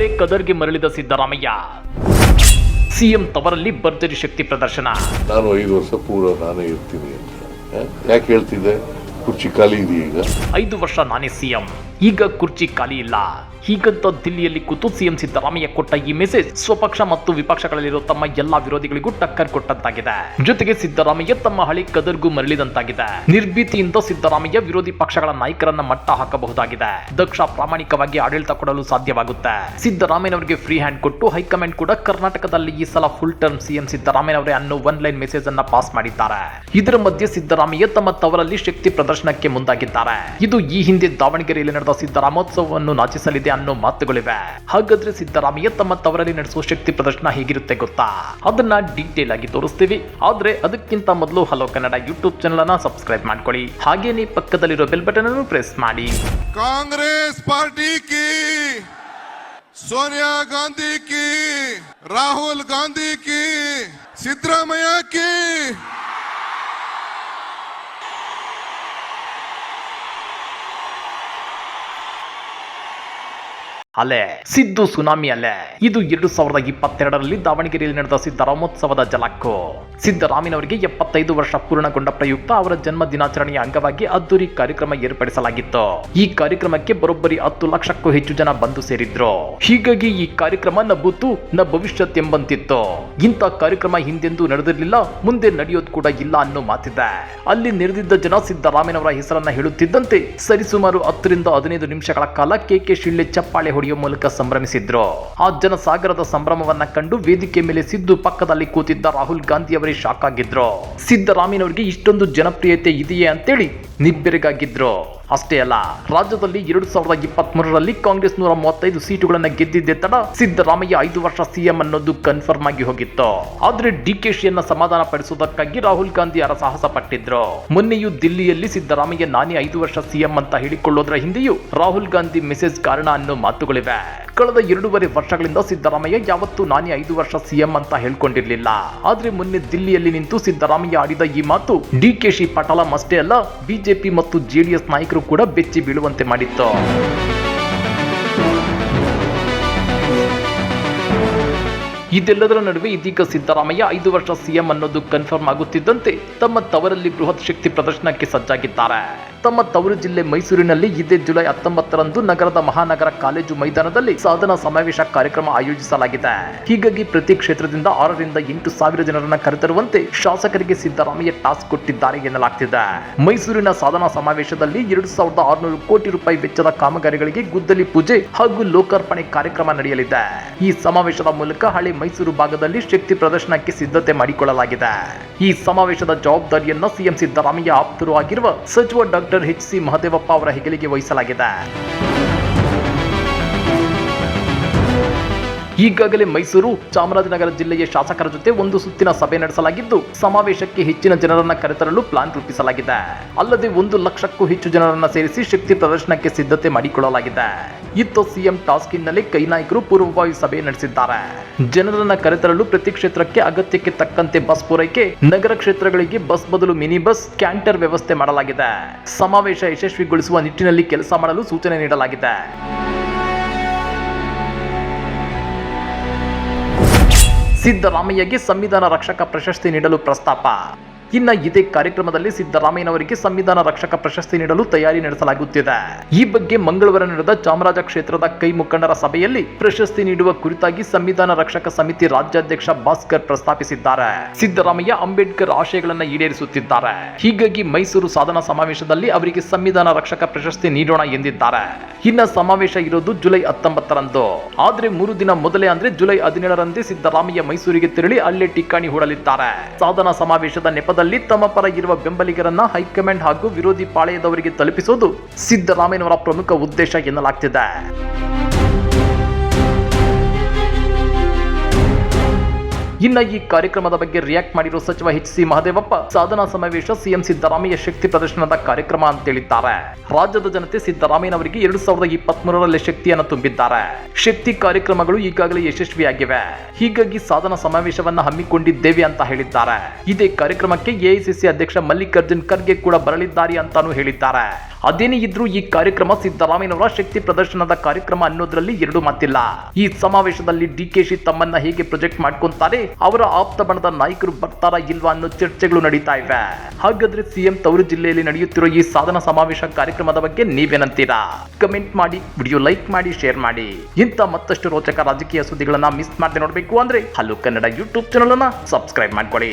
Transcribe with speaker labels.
Speaker 1: ಹಳೆ ಕದರ್ಗೆ ಮರಳಿದ ಸಿದ್ದರಾಮಯ್ಯ. ಸಿಎಂ ತವರಲ್ಲಿ ಭರ್ಜರಿ ಶಕ್ತಿ ಪ್ರದರ್ಶನ.
Speaker 2: ನಾನು ಐದು ವರ್ಷ ಪೂರ ನಾನೇ ಇರ್ತೀನಿ ಅಂತ. ಯಾಕೆ ಹೇಳ್ತಿದ್ದೆ? ಕುರ್ಚಿ ಖಾಲಿ ಇದೆಯಾ ಈಗ?
Speaker 1: ಐದು ವರ್ಷ ನಾನೇ ಸಿಎಂ. ಈಗ ಕುರ್ಚಿ ಖಾಲಿ ಇಲ್ಲ. ಹೀಗಂತ ದಿಲ್ಲಿಯಲ್ಲಿ ಕೂತು ಸಿಎಂ ಸಿದ್ದರಾಮಯ್ಯ ಕೊಟ್ಟ ಈ ಮೆಸೇಜ್ ಸ್ವಪಕ್ಷ ಮತ್ತು ವಿಪಕ್ಷಗಳಲ್ಲಿರೋ ತಮ್ಮ ಎಲ್ಲಾ ವಿರೋಧಿಗಳಿಗೂ ಟಕ್ಕರ್ ಕೊಟ್ಟಂತಾಗಿದೆ. ಜೊತೆಗೆ ಸಿದ್ದರಾಮಯ್ಯ ತಮ್ಮ ಹಳಿ ಕದರ್ಗೂ ಮರಳಿದಂತಾಗಿದೆ. ನಿರ್ಭೀತಿಯಿಂದ ಸಿದ್ದರಾಮಯ್ಯ ವಿರೋಧಿ ಪಕ್ಷಗಳ ನಾಯಕರನ್ನ ಮಟ್ಟ ಹಾಕಬಹುದಾಗಿದೆ. ದಕ್ಷ ಪ್ರಾಮಾಣಿಕವಾಗಿ ಆಡಳಿತ ಕೊಡಲು ಸಾಧ್ಯವಾಗುತ್ತೆ. ಸಿದ್ದರಾಮಯ್ಯನವರಿಗೆ ಫ್ರೀ ಹ್ಯಾಂಡ್ ಕೊಟ್ಟು ಹೈಕಮಾಂಡ್ ಕೂಡ ಕರ್ನಾಟಕದಲ್ಲಿ ಈ ಸಲ ಫುಲ್ ಟರ್ಮ್ ಸಿಎಂ ಸಿದ್ದರಾಮಯ್ಯನವರೇ ಅನ್ನೋ ಒನ್ ಲೈನ್ ಮೆಸೇಜ್ ಅನ್ನ ಪಾಸ್ ಮಾಡಿದ್ದಾರೆ. ಇದರ ಮಧ್ಯೆ ಸಿದ್ದರಾಮಯ್ಯ ತಮ್ಮ ತವರಲ್ಲಿ ಶಕ್ತಿ ಪ್ರದರ್ಶನಕ್ಕೆ ಮುಂದಾಗಿದ್ದಾರೆ. ಇದು ಈ ಹಿಂದೆ ದಾವಣಗೆರೆಯಲ್ಲಿ ನಡೆದ ಸಿದ್ದರಾಮೋತ್ಸವವನ್ನು ನಾಚಿಸಲಿದೆ ಅನ್ನೋ ಮಾತುಗಳಿವೆ. ಹಾಗಾದ್ರೆ ಸಿದ್ದರಾಮಯ್ಯ ತಮ್ಮ ತವರಲ್ಲಿ ನಡೆಸುವ ಶಕ್ತಿ ಪ್ರದರ್ಶನ ಹೇಗಿರುತ್ತೆ ಗೊತ್ತಾ? ಅದನ್ನ ಡೀಟೇಲ್ ಆಗಿ ತೋರಿಸ್ತೀವಿ. ಆದ್ರೆ ಅದಕ್ಕಿಂತ ಮೊದಲು ಹಲೋ ಕನ್ನಡ ಯೂಟ್ಯೂಬ್ ಚಾನಲ್ ಅನ್ನ ಸಬ್ಸ್ಕ್ರೈಬ್ ಮಾಡ್ಕೊಳ್ಳಿ. ಹಾಗೇನೇ ಪಕ್ಕದಲ್ಲಿರೋ ಬೆಲ್ ಬಟನ್ ಅನ್ನು ಪ್ರೆಸ್ ಮಾಡಿ.
Speaker 3: ಕಾಂಗ್ರೆಸ್ ಪಾರ್ಟಿ ಕಿ, ಸೋನಿಯಾ ಗಾಂಧಿ ಕಿ, ರಾಹುಲ್ ಗಾಂಧಿ ಕಿ, ಸಿದ್ದರಾಮಯ್ಯ ಕಿ.
Speaker 1: ಅಲೆ ಸಿದ್ದು ಸುನಾಮಿ ಅಲೆ ಇದು ಎರಡು ಸಾವಿರದ ಇಪ್ಪತ್ತೆರಡರಲ್ಲಿ ದಾವಣಗೆರೆಯಲ್ಲಿ ನಡೆದ ಸಿದ್ದರಾಮೋತ್ಸವದ ಜಲಕ್ಕು. ಸಿದ್ದರಾಮಯ್ಯನವರಿಗೆ ಎಪ್ಪತ್ತೈದು ವರ್ಷ ಪೂರ್ಣಗೊಂಡ ಪ್ರಯುಕ್ತ ಅವರ ಜನ್ಮ ದಿನಾಚರಣೆಯ ಅಂಗವಾಗಿ ಅದ್ದೂರಿ ಕಾರ್ಯಕ್ರಮ ಏರ್ಪಡಿಸಲಾಗಿತ್ತು. ಈ ಕಾರ್ಯಕ್ರಮಕ್ಕೆ ಬರೋಬ್ಬರಿ ಹತ್ತು ಲಕ್ಷಕ್ಕೂ ಹೆಚ್ಚು ಜನ ಬಂದು ಸೇರಿದ್ರು. ಹೀಗಾಗಿ ಈ ಕಾರ್ಯಕ್ರಮ ನ ಭೂತು ನ ಭವಿಷ್ಯತ್ ಎಂಬಂತಿತ್ತು. ಇಂಥ ಕಾರ್ಯಕ್ರಮ ಹಿಂದೆಂದೂ ನಡೆದಿರಲಿಲ್ಲ, ಮುಂದೆ ನಡೆಯೋದು ಕೂಡ ಇಲ್ಲ ಅನ್ನೋ ಮಾತಿದೆ. ಅಲ್ಲಿ ನೆರೆದಿದ್ದ ಜನ ಸಿದ್ದರಾಮಯ್ಯನವರ ಹೆಸರನ್ನ ಹೇಳುತ್ತಿದ್ದಂತೆ ಸರಿಸುಮಾರು ಹತ್ತರಿಂದ ಹದಿನೈದು ನಿಮಿಷಗಳ ಕಾಲ ಕೆಕೆ ಶಿಳ್ಳೆ ಚಪ್ಪಾಳೆ ಹೊಡೆಯುವ ಮೂಲಕ ಸಂಭ್ರಮಿಸಿದ್ರು. ಆ ಜನಸಾಗರದ ಸಂಭ್ರಮವನ್ನ ಕಂಡು ವೇದಿಕೆ ಮೇಲೆ ಸಿದ್ದು ಪಕ್ಕದಲ್ಲಿ ಕೂತಿದ್ದ ರಾಹುಲ್ ಗಾಂಧಿ ಶಾಕ್ ಆಗಿದ್ರು? ಸಿದ್ದರಾಮಿನವರಿಗೆ ಇಷ್ಟೊಂದು ಜನಪ್ರಿಯತೆ ಇದೆಯೇ ಅಂತೇಳಿ ನಿಬ್ಬೆರಗಾಗಿದ್ರು? ಅಷ್ಟೇ ಅಲ್ಲ, ರಾಜ್ಯದಲ್ಲಿ ಎರಡು ಸಾವಿರದ ಇಪ್ಪತ್ಮೂರರಲ್ಲಿ ಕಾಂಗ್ರೆಸ್ ನೂರ ಮೂವತ್ತೈದು ಸೀಟುಗಳನ್ನ ಗೆದ್ದಿದ್ದೆ ತಡ ಸಿದ್ದರಾಮಯ್ಯ ಐದು ವರ್ಷ ಸಿಎಂ ಅನ್ನೋದು ಕನ್ಫರ್ಮ್ ಆಗಿ ಹೋಗಿತ್ತು. ಆದ್ರೆ ಡಿಕೆಶಿಯನ್ನ ಸಮಾಧಾನ ಪಡಿಸುವುದಕ್ಕಾಗಿ ರಾಹುಲ್ ಗಾಂಧಿ ಅರಸಾಹಸ ಪಟ್ಟಿದ್ರು. ಮೊನ್ನೆಯೂ ದಿಲ್ಲಿಯಲ್ಲಿ ಸಿದ್ದರಾಮಯ್ಯ ನಾನೇ ಐದು ವರ್ಷ ಸಿಎಂ ಅಂತ ಹೇಳಿಕೊಳ್ಳೋದ್ರ ಹಿಂದೆಯೂ ರಾಹುಲ್ ಗಾಂಧಿ ಮೆಸೇಜ್ ಕಾರಣ ಅನ್ನೋ ಮಾತುಗಳಿವೆ. ಕಳೆದ ಎರಡೂವರೆ ವರ್ಷಗಳಿಂದ ಸಿದ್ದರಾಮಯ್ಯ ಯಾವತ್ತೂ ನಾನೇ ಐದು ವರ್ಷ ಸಿಎಂ ಅಂತ ಹೇಳ್ಕೊಂಡಿರ್ಲಿಲ್ಲ. ಆದ್ರೆ ಮೊನ್ನೆ ದಿಲ್ಲಿಯಲ್ಲಿ ನಿಂತು ಸಿದ್ದರಾಮಯ್ಯ ಆಡಿದ ಈ ಮಾತು ಡಿಕೆಶಿ ಪಟಲಂ ಅಷ್ಟೇ ಅಲ್ಲ ಬಿಜೆಪಿ ಮತ್ತು ಜೆಡಿಎಸ್ ನಾಯಕರು ಕೂಡ ಬೆಚ್ಚಿ ಬೀಳುವಂತೆ ಮಾಡಿತ್ತು. ಇದೆಲ್ಲದರ ನಡುವೆ ಇದೀಗ ಸಿದ್ದರಾಮಯ್ಯ ಐದು ವರ್ಷ ಸಿಎಂ ಅನ್ನೋದು ಕನ್ಫರ್ಮ್ ಆಗುತ್ತಿದ್ದಂತೆ ತಮ್ಮ ತವರಲ್ಲಿ ಬೃಹತ್ ಶಕ್ತಿ ಪ್ರದರ್ಶನಕ್ಕೆ ಸಜ್ಜಾಗಿದ್ದಾರೆ. ತಮ್ಮ ತವರು ಜಿಲ್ಲೆ ಮೈಸೂರಿನಲ್ಲಿ ಇದೇ ಜುಲೈ ಹತ್ತೊಂಬತ್ತರಂದು ನಗರದ ಮಹಾನಗರ ಕಾಲೇಜು ಮೈದಾನದಲ್ಲಿ ಸಾಧನಾ ಸಮಾವೇಶ ಕಾರ್ಯಕ್ರಮ ಆಯೋಜಿಸಲಾಗಿದೆ. ಹೀಗಾಗಿ ಪ್ರತಿ ಕ್ಷೇತ್ರದಿಂದ ಆರರಿಂದ ಎಂಟು ಸಾವಿರ ಜನರನ್ನ ಕರೆತರುವಂತೆ ಶಾಸಕರಿಗೆ ಸಿದ್ದರಾಮಯ್ಯ ಟಾಸ್ಕ್ ಕೊಟ್ಟಿದ್ದಾರೆ ಎನ್ನಲಾಗ್ತಿದೆ. ಮೈಸೂರಿನ ಸಾಧನಾ ಸಮಾವೇಶದಲ್ಲಿ ಎರಡು ಸಾವಿರದ ಆರುನೂರು ಕೋಟಿ ರೂಪಾಯಿ ವೆಚ್ಚದ ಕಾಮಗಾರಿಗಳಿಗೆ ಗುದ್ದಲಿ ಪೂಜೆ ಹಾಗೂ ಲೋಕಾರ್ಪಣೆ ಕಾರ್ಯಕ್ರಮ ನಡೆಯಲಿದೆ. ಈ ಸಮಾವೇಶದ ಮೂಲಕ ಹಳೆ ಮೈಸೂರು ಭಾಗದಲ್ಲಿ ಶಕ್ತಿ ಪ್ರದರ್ಶನಕ್ಕೆ ಸಿದ್ಧತೆ ಮಾಡಿಕೊಳ್ಳಲಾಗಿದೆ. ಈ ಸಮಾವೇಶದ ಜವಾಬ್ದಾರಿಯನ್ನ ಸಿಎಂ ಸಿದ್ದರಾಮಯ್ಯ ಆಪ್ತರು ಆಗಿರುವ ಸಚಿವ ಡಾಕ್ಟರ್ ಎಚ್ ಸಿ ಮಹದೇವಪ್ಪ ಅವರ ಹೆಗಲಿಗೆ ವಹಿಸಲಾಗಿದೆ. ಈಗಾಗಲೇ ಮೈಸೂರು ಚಾಮರಾಜನಗರ ಜಿಲ್ಲೆಯ ಶಾಸಕರ ಜೊತೆ ಒಂದು ಸುತ್ತಿನ ಸಭೆ ನಡೆಸಲಾಗಿದ್ದು, ಸಮಾವೇಶಕ್ಕೆ ಹೆಚ್ಚಿನ ಜನರನ್ನ ಕರೆತರಲು ಪ್ಲಾನ್ ರೂಪಿಸಲಾಗಿದೆ. ಅಲ್ಲದೆ ಒಂದು ಲಕ್ಷಕ್ಕೂ ಹೆಚ್ಚು ಜನರನ್ನ ಸೇರಿಸಿ ಶಕ್ತಿ ಪ್ರದರ್ಶನಕ್ಕೆ ಸಿದ್ಧತೆ ಮಾಡಿಕೊಳ್ಳಲಾಗಿದೆ. ಇತ್ತ ಸಿಎಂ ಟಾಸ್ಕ್ ಹಿನ್ನೆಲೆ ಕೈ ನಾಯಕರು ಪೂರ್ವಭಾವಿ ಸಭೆ ನಡೆಸಿದ್ದಾರೆ. ಜನರನ್ನ ಕರೆತರಲು ಪ್ರತಿ ಕ್ಷೇತ್ರಕ್ಕೆ ಅಗತ್ಯಕ್ಕೆ ತಕ್ಕಂತೆ ಬಸ್ ಪೂರೈಕೆ, ನಗರ ಕ್ಷೇತ್ರಗಳಿಗೆ ಬಸ್ ಬದಲು ಮಿನಿ ಬಸ್, ಕ್ಯಾಂಟರ್ ವ್ಯವಸ್ಥೆ ಮಾಡಲಾಗಿದೆ. ಸಮಾವೇಶ ಯಶಸ್ವಿಗೊಳಿಸುವ ನಿಟ್ಟಿನಲ್ಲಿ ಕೆಲಸ ಮಾಡಲು ಸೂಚನೆ ನೀಡಲಾಗಿದೆ. ಸಿದ್ದರಾಮಯ್ಯಗೆ ಸಂವಿಧಾನ ರಕ್ಷಕ ಪ್ರಶಸ್ತಿ ನೀಡಲು ಪ್ರಸ್ತಾಪ. ಇನ್ನ ಇದೇ ಕಾರ್ಯಕ್ರಮದಲ್ಲಿ ಸಿದ್ದರಾಮಯ್ಯನವರಿಗೆ ಸಂವಿಧಾನ ರಕ್ಷಕ ಪ್ರಶಸ್ತಿ ನೀಡಲು ತಯಾರಿ ನಡೆಸಲಾಗುತ್ತಿದೆ. ಈ ಬಗ್ಗೆ ಮಂಗಳವಾರ ನಡೆದ ಚಾಮರಾಜ ಕ್ಷೇತ್ರದ ಕೈ ಮುಖಂಡರ ಸಭೆಯಲ್ಲಿ ಪ್ರಶಸ್ತಿ ನೀಡುವ ಕುರಿತಾಗಿ ಸಂವಿಧಾನ ರಕ್ಷಕ ಸಮಿತಿ ರಾಜ್ಯಾಧ್ಯಕ್ಷ ಭಾಸ್ಕರ್ ಪ್ರಸ್ತಾಪಿಸಿದ್ದಾರೆ. ಸಿದ್ದರಾಮಯ್ಯ ಅಂಬೇಡ್ಕರ್ ಆಶಯಗಳನ್ನು ಈಡೇರಿಸುತ್ತಿದ್ದಾರೆ. ಹೀಗಾಗಿ ಮೈಸೂರು ಸಾಧನಾ ಸಮಾವೇಶದಲ್ಲಿ ಅವರಿಗೆ ಸಂವಿಧಾನ ರಕ್ಷಕ ಪ್ರಶಸ್ತಿ ನೀಡೋಣ ಎಂದಿದ್ದಾರೆ. ಇನ್ನ ಸಮಾವೇಶ ಇರೋದು ಜುಲೈ ಹತ್ತೊಂಬತ್ತರಂದು. ಆದ್ರೆ ಮೂರು ದಿನ ಮೊದಲೇ ಅಂದ್ರೆ ಜುಲೈ ಹದಿನೇಳರಂದೇ ಸಿದ್ದರಾಮಯ್ಯ ಮೈಸೂರಿಗೆ ತೆರಳಿ ಅಲ್ಲೇ ಟಿಕ್ಕಾಣಿ ಹೂಡಲಿದ್ದಾರೆ. ಸಾಧನಾ ಸಮಾವೇಶದ ನೆಪದಲ್ಲಿ ತಮ್ಮ ಪರ ಇರುವ ಬೆಂಬಲಿಗರನ್ನ ಹೈಕಮಾಂಡ್ ಹಾಗೂ ವಿರೋಧಿ ಪಾಳೆಯದವರಿಗೆ ತಲುಪಿಸುವುದು ಸಿದ್ದರಾಮಯ್ಯನವರ ಪ್ರಮುಖ ಉದ್ದೇಶ ಎನ್ನಲಾಗ್ತಿದೆ. ಇನ್ನ ಈ ಕಾರ್ಯಕ್ರಮದ ಬಗ್ಗೆ ರಿಯಾಕ್ಟ್ ಮಾಡಿರುವ ಸಚಿವ ಎಚ್ ಸಿ ಮಹದೇವಪ್ಪ, ಸಾಧನಾ ಸಮಾವೇಶ ಸಿಎಂ ಸಿದ್ದರಾಮಯ್ಯ ಶಕ್ತಿ ಪ್ರದರ್ಶನದ ಕಾರ್ಯಕ್ರಮ ಅಂತ ಹೇಳಿದ್ದಾರೆ. ರಾಜ್ಯದ ಜನತೆ ಸಿದ್ದರಾಮಯ್ಯನವರಿಗೆ ಎರಡು ಸಾವಿರದ ಇಪ್ಪತ್ತ್ ಮೂರರಲ್ಲಿ ಶಕ್ತಿಯನ್ನು ತುಂಬಿದ್ದಾರೆ. ಶಕ್ತಿ ಕಾರ್ಯಕ್ರಮಗಳು ಈಗಾಗಲೇ ಯಶಸ್ವಿಯಾಗಿವೆ. ಹೀಗಾಗಿ ಸಾಧನ ಸಮಾವೇಶವನ್ನ ಹಮ್ಮಿಕೊಂಡಿದ್ದೇವೆ ಅಂತ ಹೇಳಿದ್ದಾರೆ. ಇದೇ ಕಾರ್ಯಕ್ರಮಕ್ಕೆ ಎಐಸಿಸಿ ಅಧ್ಯಕ್ಷ ಮಲ್ಲಿಕಾರ್ಜುನ್ ಖರ್ಗೆ ಕೂಡ ಬರಲಿದ್ದಾರೆ ಅಂತಾನೂ ಹೇಳಿದ್ದಾರೆ. ಅದೇನೇ ಇದ್ರೂ ಈ ಕಾರ್ಯಕ್ರಮ ಸಿದ್ದರಾಮಯ್ಯನವರ ಶಕ್ತಿ ಪ್ರದರ್ಶನದ ಕಾರ್ಯಕ್ರಮ ಅನ್ನೋದ್ರಲ್ಲಿ ಎರಡು ಮಾತಿಲ್ಲ. ಈ ಸಮಾವೇಶದಲ್ಲಿ ಡಿಕೆಶಿ ತಮ್ಮನ್ನ ಹೇಗೆ ಪ್ರೊಜೆಕ್ಟ್ ಮಾಡ್ಕೊಂತಾರೆ ಅವರ ಆಪ್ತ ಬಣದ ನಾಯಕರು ಬರ್ತಾರಾ ಇಲ್ವಾ ಅನ್ನೋ ಚರ್ಚೆಗಳು ನಡೀತಾ ಇವೆ. ಹಾಗಾದ್ರೆ ಸಿಎಂ ತವರು ಜಿಲ್ಲೆಯಲ್ಲಿ ನಡೆಯುತ್ತಿರೋ ಈ ಸಾಧನ ಸಮಾವೇಶ ಕಾರ್ಯಕ್ರಮದ ಬಗ್ಗೆ ನೀವೇನಂತೀರಾ? ಕಮೆಂಟ್ ಮಾಡಿ ವಿಡಿಯೋ ಲೈಕ್ ಮಾಡಿ ಶೇರ್ ಮಾಡಿ. ಇಂಥ ಮತ್ತಷ್ಟು ರೋಚಕ ರಾಜಕೀಯ ಸುದ್ದಿಗಳನ್ನ ಮಿಸ್ ಮಾಡದೆ ನೋಡಬೇಕು ಅಂದ್ರೆ ಹಲೋ ಕನ್ನಡ ಯೂಟ್ಯೂಬ್ ಚಾನಲ್ ಅನ್ನ ಸಬ್ಸ್ಕ್ರೈಬ್ ಮಾಡ್ಕೊಳ್ಳಿ.